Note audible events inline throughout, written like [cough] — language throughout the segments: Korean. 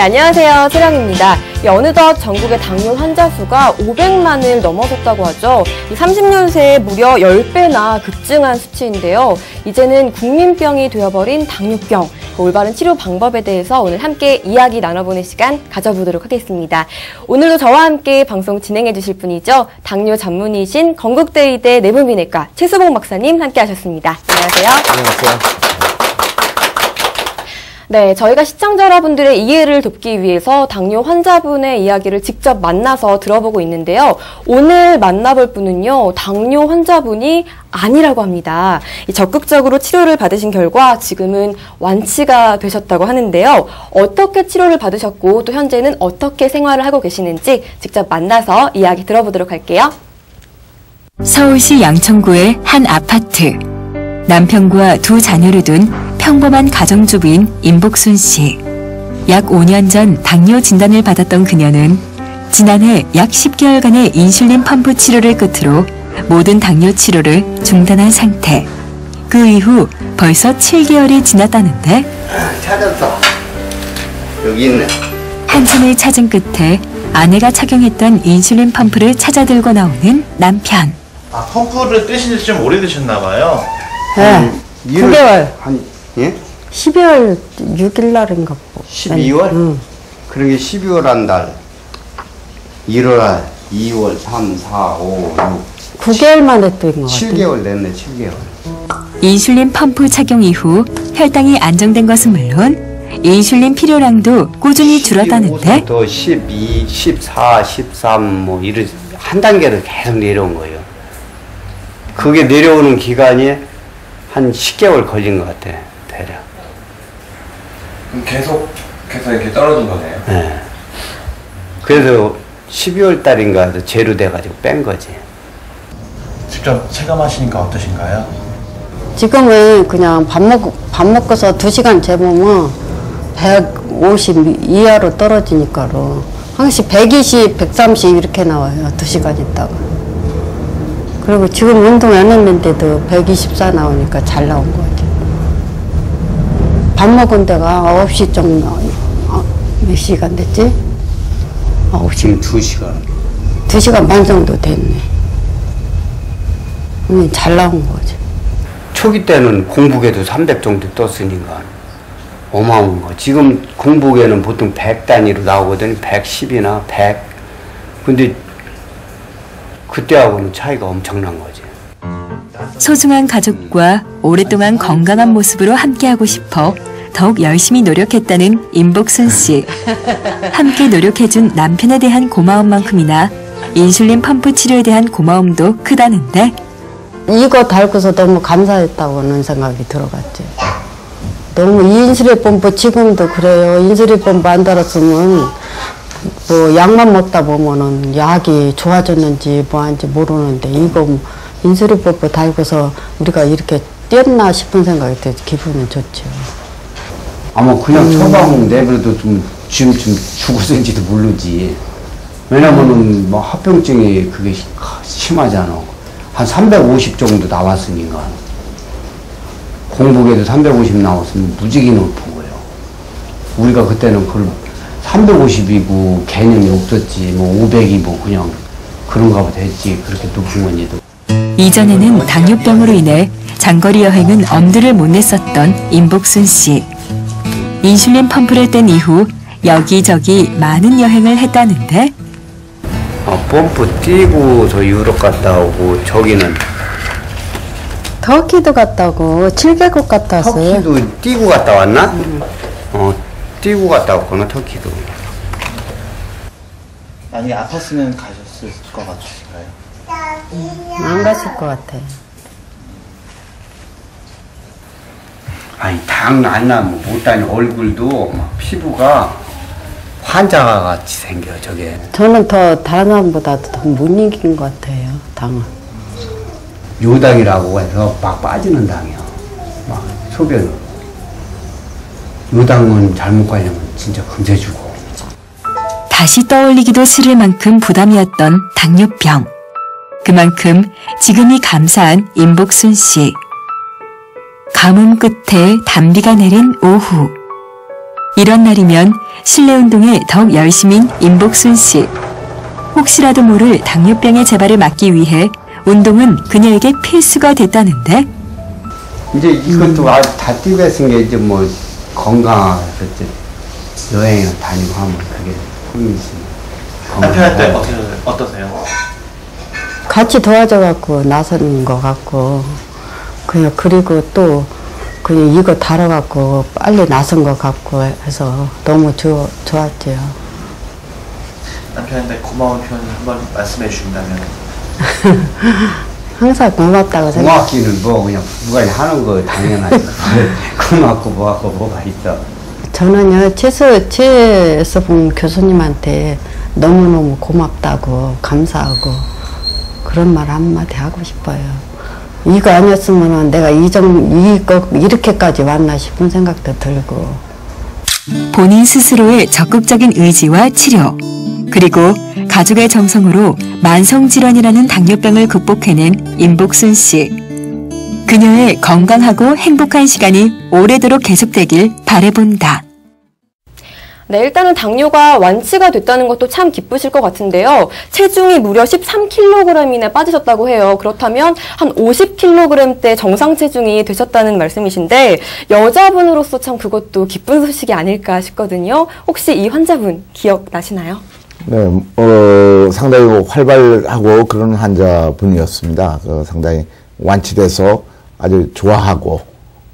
네, 안녕하세요. 세령입니다. 이 어느덧 전국의 당뇨 환자 수가 500만을 넘어섰다고 하죠. 이 30년 새에 무려 10배나 급증한 수치인데요. 이제는 국민병이 되어버린 당뇨병. 그 올바른 치료 방법에 대해서 오늘 함께 이야기 나눠보는 시간 가져보도록 하겠습니다. 오늘도 저와 함께 방송 진행해 주실 분이죠. 당뇨 전문의신 건국대의대 내분비내과 최수봉 박사님 함께 하셨습니다. 안녕하세요. 안녕하세요. 네, 저희가 시청자 여러분들의 이해를 돕기 위해서 당뇨 환자분의 이야기를 직접 만나서 들어보고 있는데요. 오늘 만나볼 분은요, 당뇨 환자분이 아니라고 합니다. 적극적으로 치료를 받으신 결과 지금은 완치가 되셨다고 하는데요. 어떻게 치료를 받으셨고 또 현재는 어떻게 생활을 하고 계시는지 직접 만나서 이야기 들어보도록 할게요. 서울시 양천구의 한 아파트. 남편과 두 자녀를 둔 평범한 가정주부인 임복순 씨. 약 5년 전 당뇨 진단을 받았던 그녀는 지난해 약 10개월간의 인슐린 펌프 치료를 끝으로 모든 당뇨 치료를 중단한 상태. 그 이후 벌써 7개월이 지났다는데 찾았어. 여기 있네. 한참을 찾은 끝에 아내가 착용했던 인슐린 펌프를 찾아 들고 나오는 남편. 아 펌프를 뜨신 지 좀 오래되셨나 봐요. 네. 9개월. 한 예? 12월 6일 날인가 보. 12월? 응. 그런 게 12월 한 달. 1월, 2월, 3, 4, 5, 6, 9개월 만에 같아. 7개월 됐네, 7개월. 인슐린 펌프 착용 이후 혈당이 안정된 것은 물론 인슐린 필요량도 꾸준히 줄었다는데 또 12, 14, 13, 뭐, 이런, 한 단계로 계속 내려온 거예요. 그게 내려오는 기간이 한 10개월 걸린 것 같아. 그럼 계속해서 이렇게 떨어진 거네요. 예. 그래서 12월 달인가 제로 돼가지고 뺀 거지. 직접 체감하시니까 어떠신가요? 지금은 그냥 밥 먹, 밥 먹고서 2시간 재보면 150 이하로 떨어지니까로. 항시 120, 130 이렇게 나와요. 2시간 있다가. 그리고 지금 운동 안 했는데도 124 나오니까 잘 나온 거죠. 밥 먹은 데가 9시 정도, 어, 몇 시간 됐지? 9시. 지금 2시간. 두 시간 반 정도 됐네. 음, 잘 나온 거죠. 초기 때는 공북에도 300 정도 떴으니까 어마어마한 거. 지금 공북에는 보통 100 단위로 나오거든. 110이나 100. 근데 그때하고는 차이가 엄청난 거지. 소중한 가족과 오랫동안 건강한 모습으로 함께하고 싶어 더욱 열심히 노력했다는 임복순 씨. 함께 노력해준 남편에 대한 고마움만큼이나 인슐린 펌프 치료에 대한 고마움도 크다는데 이거 달고서 너무 감사했다고는 생각이 들어갔죠. 너무 인슐린 펌프 지금도 그래요. 인슐린 펌프 안 달았으면 뭐 약만 먹다 보면은 약이 좋아졌는지 뭐한지 모르는데 이거 펌프 달고서 우리가 이렇게 뛰었나 싶은 생각이 들어 기분은 좋죠. 아마 그냥 처방 내버려도 좀 지금쯤 죽었는지도 모르지. 왜냐면은 뭐 합병증이 그게 시- 심하잖아. 한 350 정도 나왔으니까. 공복에도 350 나왔으면 무지개 높은 거예요. 우리가 그때는 그걸 350이고 개념이 없었지. 뭐 500이 뭐 그냥 그런가 보다 했지. 그렇게 높은 건지도. 이전에는 당뇨병으로 인해 장거리 여행은 엄두를 못 냈었던 임복순 씨. 인슐린 펌프를 뗀 이후 여기저기 많은 여행을 했다는데 어, 펌프 뛰고 저 유럽 갔다 오고 저기는 터키도 갔다 오고 7개국 갔다 왔어요. 터키도 뛰고 갔다 왔나? 어, 뛰고 갔다 왔구나, 터키도. 많이 아팠으면 가셨을 것 같으신가요? 안 갔을 것 같아요. 아니, 당 안 나면 못 다니 얼굴도 막 피부가 환자가 같이 생겨, 저게. 저는 더 다른 사람보다도 더 못 이긴 것 같아요. 당은. 요당이라고 해서 막 빠지는 당이야. 막 소변을. 요당은 잘못 가려면 진짜 금세주고. 다시 떠올리기도 싫을 만큼 부담이었던 당뇨병. 그만큼 지금이 감사한 임복순 씨. 가뭄 끝에 단비가 내린 오후. 이런 날이면 실내 운동에 더욱 열심인 임복순 씨. 혹시라도 모를 당뇨병의 재발을 막기 위해 운동은 그녀에게 필수가 됐다는데 이제 이것도 아, 다 띠베쓴 게 이제 뭐 이제 여행을 다니고 하면 그게 꿈이 있습니다. 남편한테 어떻게 어떠세요? 같이 도와줘갖고 나서는 것 같고 그냥 그리고 또 그냥 이거 다뤄갖고 빨리 나선 것 같고 해서 너무 좋, 좋았죠. 남편한테 고마운 표현 한번 말씀해 주신다면 [laughs] 항상 고맙다고 생각. 고맙기는 뭐 그냥 누가 하는 거 당연하지. [laughs] 고맙고 뭐하고 뭐가 있어. 저는요 최수 최수봉 교수님한테 너무너무 고맙다고 감사하고 그런 말 한마디 하고 싶어요. 이거 아니었으면 내가 이정 이거 이렇게까지 왔나 싶은 생각도 들고. 본인 스스로의 적극적인 의지와 치료, 그리고 가족의 정성으로 만성 질환이라는 당뇨병을 극복해낸 임복순 씨. 그녀의 건강하고 행복한 시간이 오래도록 계속되길 바래본다. 네, 일단은 당뇨가 완치가 됐다는 것도 참 기쁘실 것 같은데요. 체중이 무려 13kg이나 빠지셨다고 해요. 그렇다면 한 50kg대 정상 체중이 되셨다는 말씀이신데 여자분으로서 참 그것도 기쁜 소식이 아닐까 싶거든요. 혹시 이 환자분 기억나시나요? 네, 어, 상당히 활발하고 그런 환자분이었습니다. 그 상당히 완치돼서 아주 좋아하고,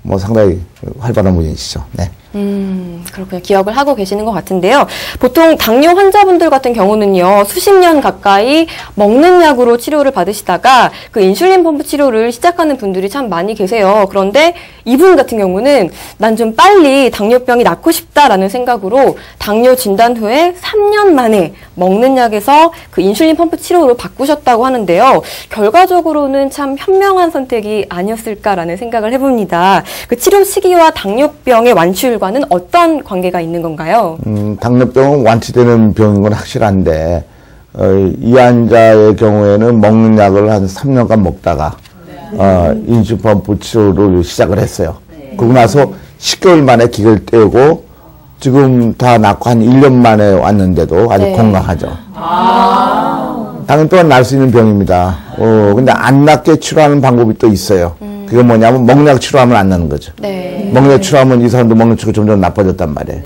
뭐 상당히 활발한 분이시죠. 네. 음, 그렇군요. 기억을 하고 계시는 것 같은데요. 보통 당뇨 환자분들 같은 경우는요, 수십 년 가까이 먹는 약으로 치료를 받으시다가 그 인슐린 펌프 치료를 시작하는 분들이 참 많이 계세요. 그런데 이분 같은 경우는 난 좀 빨리 당뇨병이 낫고 싶다라는 생각으로 당뇨 진단 후에 3년 만에 먹는 약에서 그 인슐린 펌프 치료로 바꾸셨다고 하는데요. 결과적으로는 참 현명한 선택이 아니었을까라는 생각을 해봅니다. 그 치료 시기와 당뇨병의 완치율과 는 어떤 관계가 있는 건가요? 음, 당뇨병은 완치되는 병인 건 확실한데, 어, 이 환자의 경우에는 먹는 약을 한 3년간 먹다가, 어, 인슈펌프 치료를 시작을 했어요. 그러고 나서 10개월 만에 기를 떼고, 지금 다 낫고 한 1년 만에 왔는데도 아주 네. 건강하죠. 당뇨병은 날 수 있는 병입니다. 어, 근데 안 낫게 치료하는 방법이 또 있어요. 그게 뭐냐면 먹약 치료하면 안 나는 거죠. 네. 먹는 치료하면 이 사람도 먹는 치료가 점점 나빠졌단 말이에요.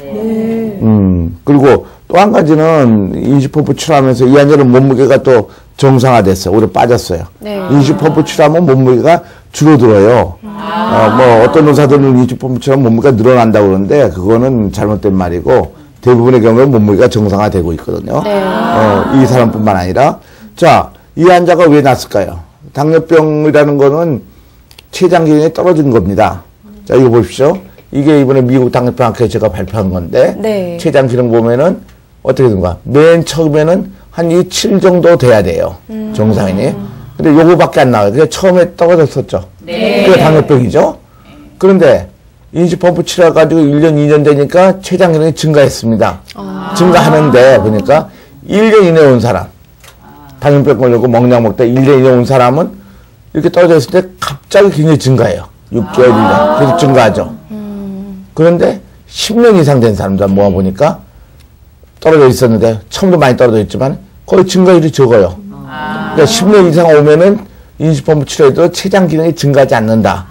음, 그리고 또 한 가지는 인시펌프 치료하면서 이 환자는 몸무게가 또 정상화됐어요. 오히려 빠졌어요. 네. 인시펌프 치료하면 몸무게가 줄어들어요. 어, 뭐 어떤 의사들은 인시펌프 치료하면 몸무게가 늘어난다고 그러는데 그거는 잘못된 말이고 대부분의 경우에 몸무게가 정상화되고 있거든요. 네. 어, 이 사람뿐만 아니라 자, 이 환자가 왜 났을까요? 당뇨병이라는 거는 췌장 기능이 떨어지는 겁니다. 자, 이거 보십시오. 이게 이번에 미국 당뇨병 학회 제가 발표한 건데 네. 췌장 기능 보면은 어떻게 된가? 맨 처음에는 한이7 정도 돼야 돼요. 정상인이. 근데 요거밖에 안 나와요. 그게 처음에 떨어졌었죠. 그게 당뇨병이죠. 그런데 인지펌프 치료해가지고 1년, 2년 되니까 췌장 기능이 증가했습니다. 증가하는데 보니까 1년 이내에 온 사람, 당뇨병 걸리고 먹약 먹다 1년 이내에 온 사람은 이렇게 떨어져 있을 때 갑자기 굉장히 증가해요. 6개월, 1년. 계속 증가하죠. 그런데 10년 이상 된 사람들 모아보니까 떨어져 있었는데, 처음도 많이 떨어져 있지만 거의 증가율이 적어요. 그러니까 10년 이상 오면은 인수펌프 치료에도 췌장 기능이 증가하지 않는다.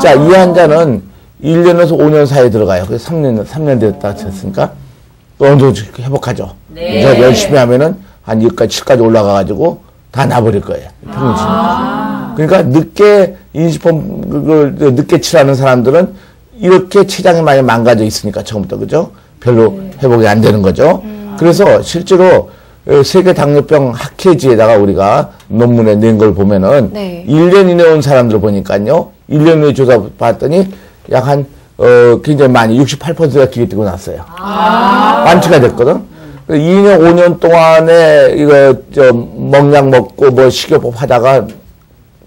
자, 이 환자는 1년에서 5년 사이에 들어가요. 그래서 3년, 3년 됐다 쳤으니까 또 어느 정도 회복하죠. 그래서 열심히 하면은 한 6까지, 7까지 올라가가지고 다 나버릴 거예요. 평균. 그러니까 늦게 인수펌프를 늦게 치료하는 사람들은 이렇게 췌장이 많이 망가져 있으니까 처음부터 그죠? 별로 회복이 안 되는 거죠. 그래서 실제로 어, 세계 당뇨병 학회지에다가 우리가 논문에 낸 걸 보면은 네. 1년 이내 온 사람들 보니까요. 1년 후에 조사 봤더니 약 한, 어, 굉장히 많이 68%가 기계 뜨고 났어요. 완치가 됐거든. 2년, 5년 동안에 이거, 저, 먹약 먹고 뭐 식이요법 하다가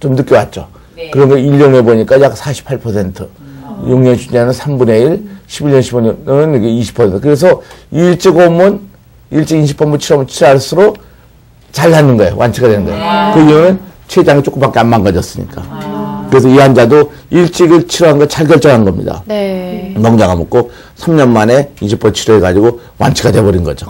좀 늦게 왔죠. 그런 거 1년 후에 보니까 약 48%. 6년, 10년은 3분의 1, 11년, 15년은 이게 20%. 그래서 일찍 오면, 일찍 인식법무 치료하면 치료할수록 잘 낫는 거예요. 완치가 되는 거예요. 그 이유는 췌장이 조금밖에 안 망가졌으니까. 그래서 이 환자도 일찍을 치료한 거 잘 결정한 겁니다. 네. 농자가 먹고 3년 만에 인지법 치료해가지고 완치가 돼버린 거죠.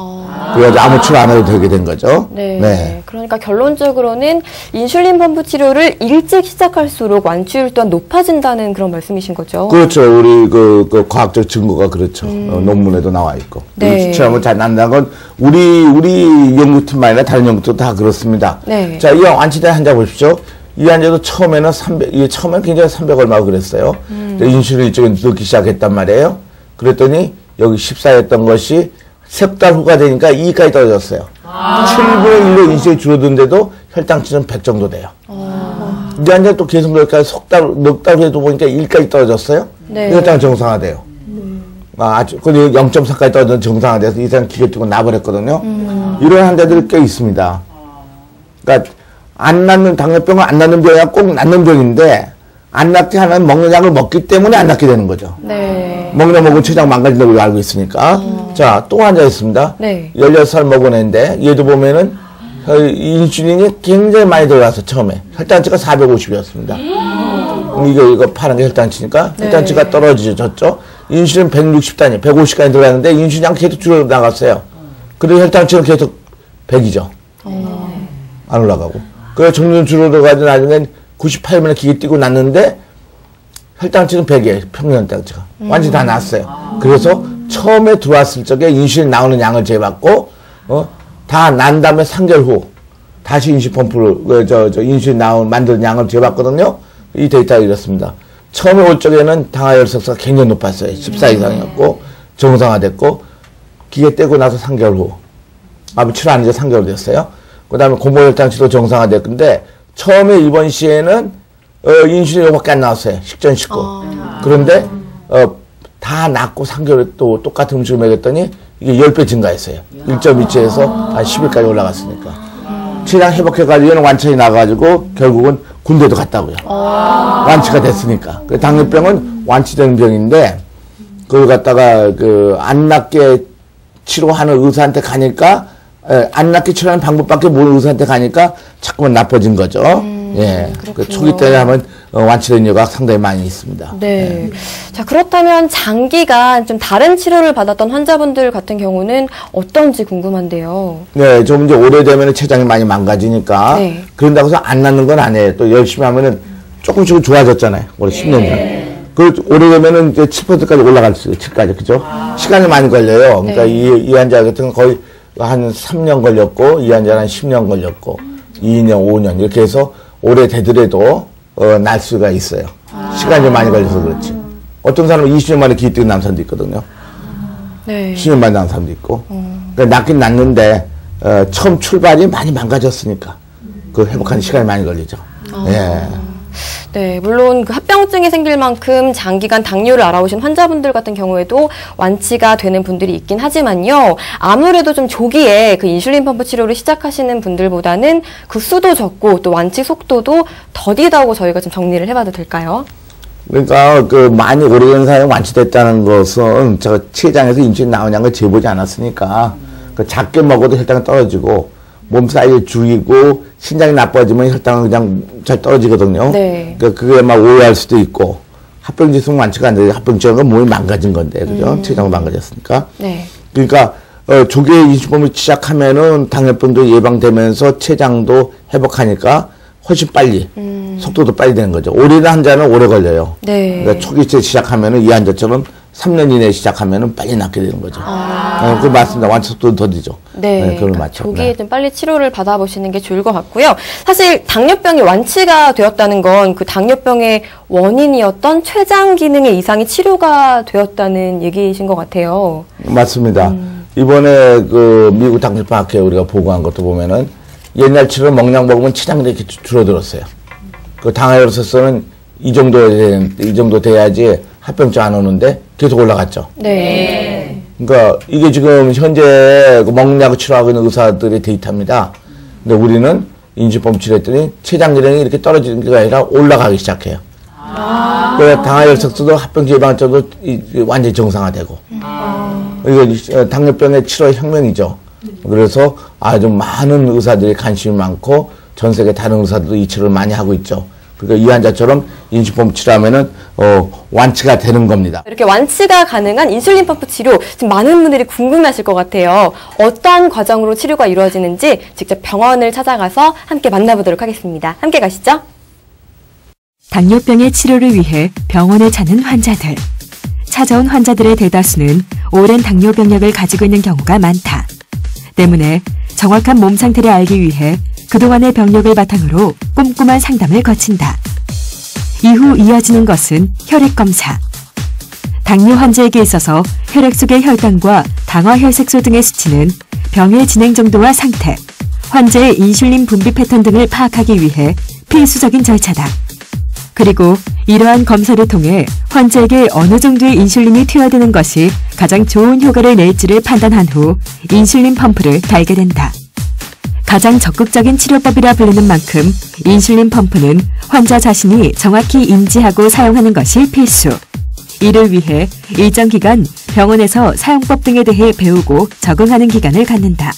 그래가지고 아무 치료 안 해도 되게 된 거죠. 네. 그러니까 결론적으로는 인슐린 펌프 치료를 일찍 시작할수록 완치율 또한 높아진다는 그런 말씀이신 거죠. 그렇죠. 우리 그, 그 과학적 증거가 그렇죠. 어, 논문에도 나와 있고. 음. 네. 수치하면 잘 난다는 건 우리 우리 연구팀만 아니라 다른 연구도 다 그렇습니다. 네. 자, 이 완치된 환자 보십시오. 이 환자도 처음에는 300, 이게 처음엔 굉장히 300 얼마고 그랬어요. 음. 인슐린 이쪽에 넣기 시작했단 말이에요. 그랬더니 여기 14였던 것이 석달 후가 되니까 2까지 떨어졌어요. 아. 7분의 1로 인슐린이 줄어드는데도 혈당치는 100 정도 돼요. 이 환자 또 계속 그러니까 석 달, 넉 달 후에도 보니까 1까지 떨어졌어요. 네. 혈당 정상화돼요. 아, 아주, 근데 0.4까지 떨어져 정상화돼서 이 사람 기계 뛰고 나버렸거든요. 이런 환자들이 꽤 있습니다. 그러니까 안 낫는 당뇨병은 안 낫는 병이야 꼭 낫는 병인데 안 낫게 하는 먹는 약을 먹기 때문에 안 낫게 되는 거죠. 네. 먹는 약 먹으면 췌장 망가진다고 알고 있으니까. 자, 또 환자 있습니다. 네. 16살 먹은 애인데 얘도 보면은 어, 인슐린이 굉장히 많이 들어가서 처음에 혈당치가 450이었습니다. 이거 이거 파란 게 혈당치니까 네. 혈당치가 떨어지졌죠. 인슐린 160단위, 150까지 들어갔는데 인슐린이 계속 줄어 나갔어요. 그리고 혈당치는 계속 100이죠. 안 올라가고. 그래서 점점 줄어 들어가지고 나중엔 98분에 기계 뛰고 났는데 혈당치는 100이에요. 평균 혈당치가. 완전히 다 났어요. 그래서 처음에 들어왔을 적에 인슐린 나오는 양을 재봤고, 어, 다 난 다음에 3개월 후, 다시 인슐린 펌프를, 그, 저, 저, 인슐린 나온, 만드는 양을 재봤거든요. 이 데이터가 이렇습니다. 처음에 올 적에는 당화혈색소가 굉장히 높았어요. 14 이상이었고, 정상화됐고, 기계 떼고 나서 3개월 후. 아, 치료 안 한지 3개월 됐어요. 그 다음에 공복혈당치도 정상화됐는데, 처음에 이번 시에는, 어, 인슐린 요밖에 안 나왔어요. 식전 식구. 그런데, 어, 다 낫고 3개월 또 똑같은 음식을 먹였더니, 이게 10배 증가했어요. 1.2치에서 한 10일까지 올라갔으니까. 체량 회복해가지고 얘는 완전히 나가가지고, 결국은 군대도 갔다고요. 완치가 됐으니까. 그 당뇨병은 완치되는 병인데, 그걸 갖다가 그 안 낫게 치료하는 의사한테 가니까 에, 안 낫게 치료하는 방법밖에 모르는 의사한테 가니까 자꾸만 나빠진 거죠. 예. 그 초기 때 하면 어, 완치된 여가 상당히 많이 있습니다. 네. 자, 그렇다면 장기간 좀 다른 치료를 받았던 환자분들 같은 경우는 어떤지 궁금한데요. 네, 좀 이제 오래되면 체장이 많이 망가지니까 네. 그런다고 해서 안 낫는 건 아니에요. 또 열심히 하면은 조금씩 좋아졌잖아요. 올해 10년 전에. 그 오래되면은 이제 7%까지 올라갈 수, 7까지 그죠? 시간이 많이 걸려요. 그러니까 네. 이, 이 환자 같은 건 거의 한 3년 걸렸고, 이 환자는 한 10년 걸렸고, 2년, 5년 이렇게 해서 오래 되더라도 어, 날 수가 있어요. 시간이 많이 걸려서 그렇지. 어떤 사람은 20년 만에 기뛰는 남사람도 있거든요. 네. 10년 만에 난 사람도 있고. 그러니까 낫긴 낫는데, 어, 처음 출발이 많이 망가졌으니까. 그 회복하는 시간이 많이 걸리죠. 예. 네, 물론 그 합병증이 생길 만큼 장기간 당뇨를 알아오신 환자분들 같은 경우에도 완치가 되는 분들이 있긴 하지만요. 아무래도 좀 조기에 그 인슐린 펌프 치료를 시작하시는 분들보다는 그 수도 적고 또 완치 속도도 더디다고 저희가 좀 정리를 해봐도 될까요? 그러니까 그 많이 오래된 사람이 완치됐다는 것은 저 체장에서 인슐린 나오냐는 걸 재보지 않았으니까 그 작게 먹어도 혈당이 떨어지고 몸 사이즈 줄이고 신장이 나빠지면 혈당은 그냥 잘 떨어지거든요. 네. 그러니까 그게 막 오해할 수도 있고 합병증 완치가 안 되죠. 합병증은 몸이 망가진 건데 그죠? 체장이 망가졌으니까. 네. 그러니까 어, 조기에 인슐린을 시작하면은 당뇨병도 예방되면서 체장도 회복하니까 훨씬 빨리 속도도 빨리 되는 거죠. 오래된 환자는 오래 걸려요. 네. 그러니까 초기에 시작하면은 이 환자처럼 3년 이내에 시작하면은 빨리 낫게 되는 거죠. 네, 그 맞습니다. 완치 속도도 더디죠. 네, 그걸 그러니까 맞죠. 조기에 네. 좀 빨리 치료를 받아보시는 게 좋을 것 같고요. 사실 당뇨병이 완치가 되었다는 건 그 당뇨병의 원인이었던 췌장 기능의 이상이 치료가 되었다는 얘기이신 것 같아요. 맞습니다. 음. 이번에 그 미국 당뇨병 학회 우리가 보고한 것도 보면은 옛날 치료 먹약 먹으면 체장이 이렇게 줄- 줄어들었어요. 그 당화혈색소는 이 정도 이 정도 돼야지 합병증 안 오는데 계속 올라갔죠. 네. 그러니까 이게 지금 현재 그 먹약 치료하고 있는 의사들의 데이터입니다. 근데 우리는 인지법 치료했더니 체장 기능이 이렇게 떨어지는 게 아니라 올라가기 시작해요. 그래서 당화혈색소도 합병증 이 완전히 정상화되고. 이거 이- 어, 당뇨병의 치료 혁명이죠. 그래서 아주 많은 의사들이 관심이 많고 전 세계 다른 의사들도 이 치료를 많이 하고 있죠. 그러니까 이 환자처럼 인슐린 치료하면은 어, 완치가 되는 겁니다. 이렇게 완치가 가능한 인슐린 펌프 치료 지금 많은 분들이 궁금해하실 것 같아요. 어떠한 과정으로 치료가 이루어지는지 직접 병원을 찾아가서 함께 만나보도록 하겠습니다. 함께 가시죠. 당뇨병의 치료를 위해 병원에 찾는 환자들. 찾아온 환자들의 대다수는 오랜 당뇨 병력을 가지고 있는 경우가 많다. 때문에 정확한 몸 상태를 알기 위해 그동안의 병력을 바탕으로 꼼꼼한 상담을 거친다. 이후 이어지는 것은 혈액 검사. 당뇨 환자에게 있어서 혈액 속의 혈당과 당화 혈색소 등의 수치는 병의 진행 정도와 상태, 환자의 인슐린 분비 패턴 등을 파악하기 위해 필수적인 절차다. 그리고 이러한 검사를 통해 환자에게 어느 정도의 인슐린이 투여되는 것이 가장 좋은 효과를 낼지를 판단한 후 인슐린 펌프를 달게 된다. 가장 적극적인 치료법이라 불리는 만큼 인슐린 펌프는 환자 자신이 정확히 인지하고 사용하는 것이 필수. 이를 위해 일정 기간 병원에서 사용법 등에 대해 배우고 적응하는 기간을 갖는다.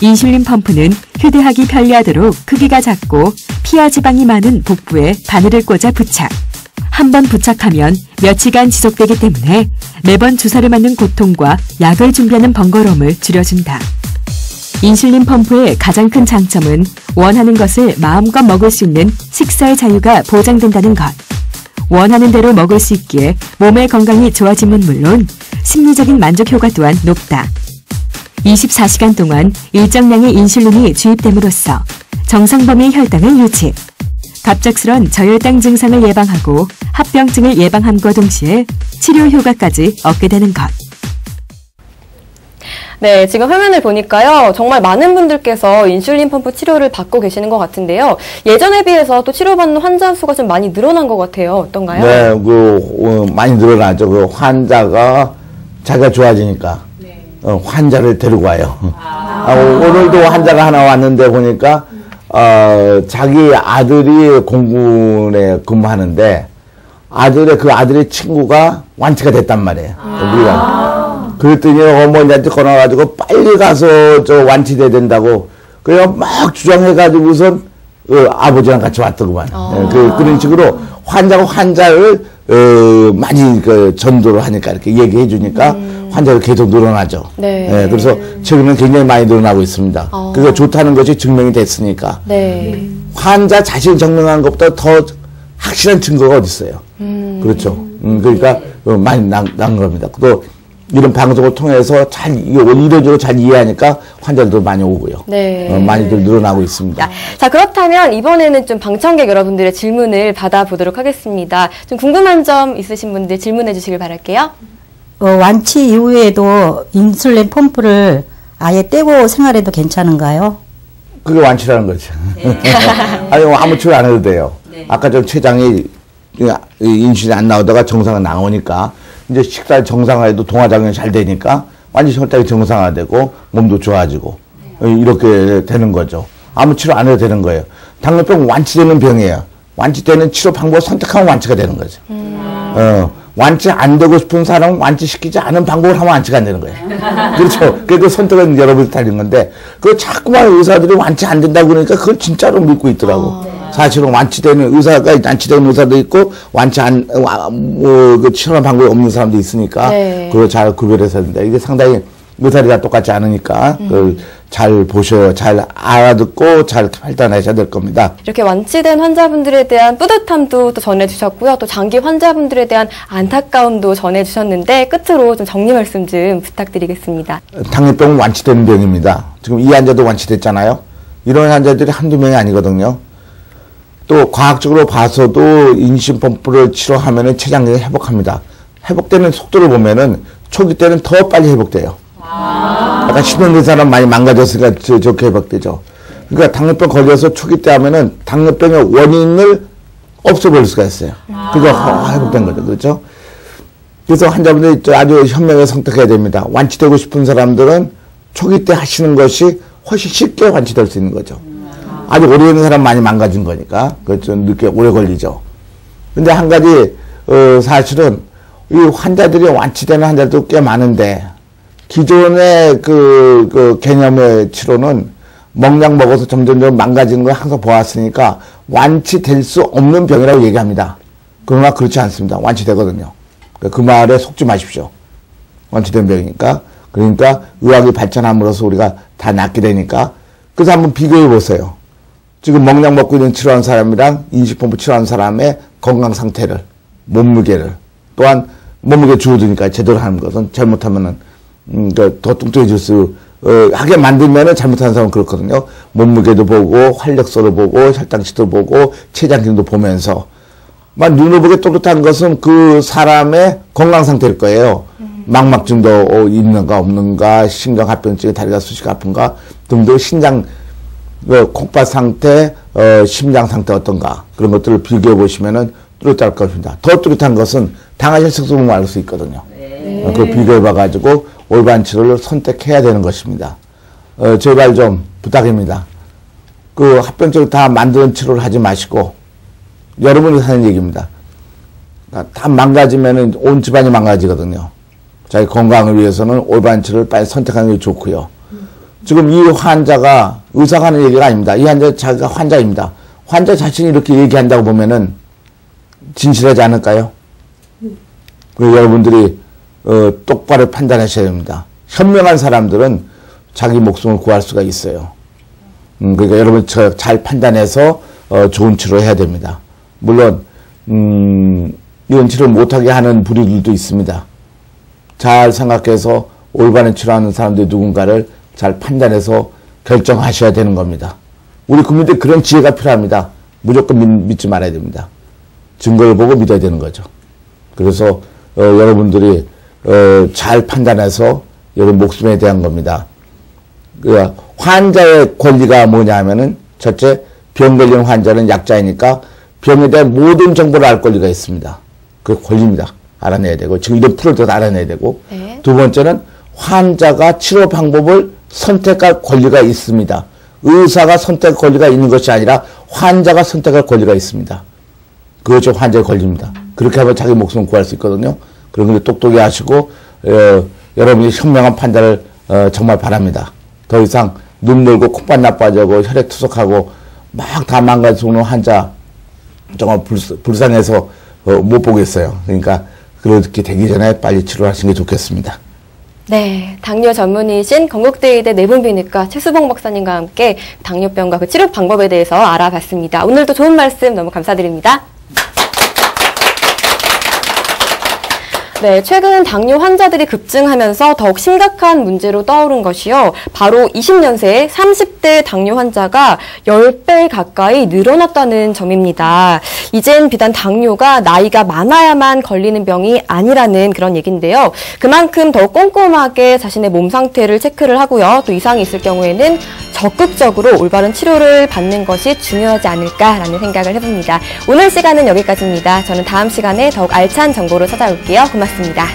인슐린 펌프는 휴대하기 편리하도록 크기가 작고 피하 지방이 많은 복부에 바늘을 꽂아 부착. 한 번 부착하면 며칠간 지속되기 때문에 매번 주사를 맞는 고통과 약을 준비하는 번거로움을 줄여준다. 인슐린 펌프의 가장 큰 장점은 원하는 것을 마음껏 먹을 수 있는 식사의 자유가 보장된다는 것. 원하는 대로 먹을 수 있기에 몸의 건강이 좋아짐은 물론 심리적인 만족 효과 또한 높다. 24시간 동안 일정량의 인슐린이 주입됨으로써 정상 범위의 혈당을 유지, 갑작스런 저혈당 증상을 예방하고 합병증을 예방함과 동시에 치료 효과까지 얻게 되는 것. 네, 지금 화면을 보니까요. 정말 많은 분들께서 인슐린 펌프 치료를 받고 계시는 것 같은데요. 예전에 비해서 또 치료받는 환자 수가 좀 많이 늘어난 것 같아요. 어떤가요? 네, 그 어, 많이 늘어나죠. 그 환자가 자기가 좋아지니까 어, 환자를 데리고 와요. 아, 오늘도 환자가 하나 왔는데 보니까 어, 자기 아들이 공군에 근무하는데 아들의 그 아들의 친구가 완치가 됐단 말이에요. 우리가. 그랬더니 어머니한테 걸어가지고 빨리 가서 저 완치돼야 된다고 그냥 막 주장해가지고선 어, 아버지랑 같이 왔더구만. 예, 그, 그런 식으로 환자가 환자를 어, 많이 그 전도를 하니까 이렇게 얘기해 주니까 환자가 계속 늘어나죠. 네. 예, 그래서 최근에 굉장히 많이 늘어나고 있습니다. 어. 그게 좋다는 것이 증명이 됐으니까. 네. 환자 자신이 증명한 것보다 더 확실한 증거가 어디 있어요. 그렇죠. 음, 그러니까 어, 많이 난, 난 겁니다. 또 이런 방송을 통해서 잘 이게 이론적으로 잘 이해하니까 환자들도 많이 오고요. 네. 어, 많이들 늘어나고 있습니다. 야, 자, 그렇다면 이번에는 좀 방청객 여러분들의 질문을 받아보도록 하겠습니다. 좀 궁금한 점 있으신 분들 질문해 주시길 바랄게요. 어, 완치 이후에도 인슐린 펌프를 아예 떼고 생활해도 괜찮은가요? 그게 완치라는 거죠. [laughs] 아니, 뭐 아무 치료 안 해도 돼요. 아까 저 췌장이 인슐린 안 나오다가 정상화 나오니까 이제 식사 정상화해도 동화작용이 잘 되니까 완전 혈당이 정상화되고 몸도 좋아지고 이렇게 되는 거죠. 아무 치료 안 해도 되는 거예요. 당뇨병 완치되는 병이에요. 완치되는 치료 방법을 선택하면 완치가 되는 거죠. 어, 완치 안 되고 싶은 사람은 완치시키지 않은 방법을 하면 완치가 안 되는 거예요. [laughs] 그렇죠. 그래도 선택은 여러분이 달린 건데, 그 자꾸만 의사들이 완치 안 된다고 그러니까 그걸 진짜로 믿고 있더라고. 사실은 완치되는 의사가, 완치되는 의사도 있고, 완치 안, 와, 뭐, 그 치료한 방법이 없는 사람도 있으니까, 네. 그걸 잘 구별해서 된다. 이게 상당히 의사들이 다 똑같지 않으니까, 그걸 잘 보셔요. 잘 알아듣고 잘 판단하셔야 될 겁니다. 이렇게 완치된 환자분들에 대한 뿌듯함도 또 전해주셨고요. 또 장기 환자분들에 대한 안타까움도 전해주셨는데 끝으로 좀 정리 말씀 좀 부탁드리겠습니다. 당뇨병은 완치되는 병입니다. 지금 이 환자도 완치됐잖아요. 이런 환자들이 한두 명이 아니거든요. 또 과학적으로 봐서도 인슐린 펌프를 치료하면 췌장력이 회복합니다. 회복되는 속도를 보면은 초기 때는 더 빨리 회복돼요. 약간 10년 된 사람 많이 망가졌으니까 저, 좋게 회복되죠. 그러니까 당뇨병 걸려서 초기 때 하면은 당뇨병의 원인을 없애버릴 수가 있어요. 가 회복된 거죠. 그렇죠? 그래서 환자분들이 저 아주 현명하게 선택해야 됩니다. 완치되고 싶은 사람들은 초기 때 하시는 것이 훨씬 쉽게 완치될 수 있는 거죠. 아주 오래된 사람 많이 망가진 거니까. 그좀 늦게 오래 걸리죠. 근데 한 가지, 어, 사실은 이 환자들이 완치되는 환자도 꽤 많은데 기존의 그, 그 개념의 치료는 먹약 먹어서 점점점 망가지는 걸 항상 보았으니까 완치될 수 없는 병이라고 얘기합니다. 그러나 그렇지 않습니다. 완치되거든요. 그러니까 그 말에 속지 마십시오. 완치된 병이니까. 그러니까 의학이 발전함으로써 우리가 다 낫게 되니까. 그래서 한번 비교해 보세요. 지금 먹약 먹고 있는 치료한 사람이랑 인식본부 치료한 사람의 건강 상태를, 몸무게를, 또한 몸무게 줄어드니까 제대로 하는 것은 잘못하면은, 음, 그더 뚱뚱해질 수, 어, 하게 만들면은 잘못하는 사람은 그렇거든요. 몸무게도 보고, 활력소도 보고, 혈당치도 보고, 췌장 기능도 보면서, 막 눈을 보게 또렷한 것은 그 사람의 건강 상태일 거예요. 망막증도 어, 있는가 없는가, 신경합병증에 다리가 쑤시고 아픈가 등등 신장 그 콩팥 상태, 어, 심장 상태 어떤가 그런 것들을 비교해 보시면은 뚜렷할 것입니다. 더 뚜렷한 것은 당하실 색소를 알수 있거든요. 어, 그 비교해 봐가지고 올바른 치료를 선택해야 되는 것입니다. 어, 제발 좀 부탁입니다. 그 합병증을 다 만드는 치료를 하지 마시고 여러분이 하는 얘기입니다. 그러니까 다 망가지면은 온 집안이 망가지거든요. 자기 건강을 위해서는 올바른 치료를 빨리 선택하는 게 좋고요. 지금 이 환자가 의사가 하는 얘기가 아닙니다. 이 환자 자기가 환자입니다. 환자 자신이 이렇게 얘기한다고 보면은 진실하지 않을까요? 그 여러분들이 어, 똑바로 판단하셔야 됩니다. 현명한 사람들은 자기 목숨을 구할 수가 있어요. 음, 그러니까 여러분 저잘 판단해서 어, 좋은 치료 해야 됩니다. 물론 음, 이런 치료 못하게 하는 부류들도 있습니다. 잘 생각해서 올바른 치료하는 사람들 누군가를 잘 판단해서 결정하셔야 되는 겁니다. 우리 국민들 그런 지혜가 필요합니다. 무조건 믿, 믿지 말아야 됩니다. 증거를 보고 믿어야 되는 거죠. 그래서 어, 여러분들이 어, 잘 판단해서 여러분 목숨에 대한 겁니다. 그 환자의 권리가 뭐냐 하면은 첫째 병 걸린 환자는 약자이니까 병에 대한 모든 정보를 알 권리가 있습니다. 그 권리입니다. 알아내야 되고 지금 이런 프로도 알아내야 되고 네. 두 번째는 환자가 치료 방법을 선택할 권리가 있습니다. 의사가 선택 권리가 있는 것이 아니라 환자가 선택할 권리가 있습니다. 그것이 환자의 권리입니다. 그렇게 하면 자기 목숨을 구할 수 있거든요. 그런 걸 똑똑히 하시고 어, 여러분이 현명한 판단을 어, 정말 바랍니다. 더 이상 눈물고 콧발 나빠지고 혈액 투석하고 막 다 망가져 죽는 환자 정말 불, 불쌍해서 어, 못 보겠어요. 그러니까 그렇게 되기 전에 빨리 치료하시는 게 좋겠습니다. 네, 당뇨 전문의신 건국대의대 내분비내과 최수봉 박사님과 함께 당뇨병과 그 치료 방법에 대해서 알아봤습니다. 오늘도 좋은 말씀 너무 감사드립니다. 네, 최근 당뇨 환자들이 급증하면서 더욱 심각한 문제로 떠오른 것이요. 바로 20년새 30대 당뇨 환자가 10배 가까이 늘어났다는 점입니다. 이젠 비단 당뇨가 나이가 많아야만 걸리는 병이 아니라는 그런 얘기인데요. 그만큼 더욱 꼼꼼하게 자신의 몸 상태를 체크를 하고요. 또 이상이 있을 경우에는 적극적으로 올바른 치료를 받는 것이 중요하지 않을까라는 생각을 해봅니다. 오늘 시간은 여기까지입니다. 저는 다음 시간에 더욱 알찬 정보로 찾아올게요. 고맙습니다.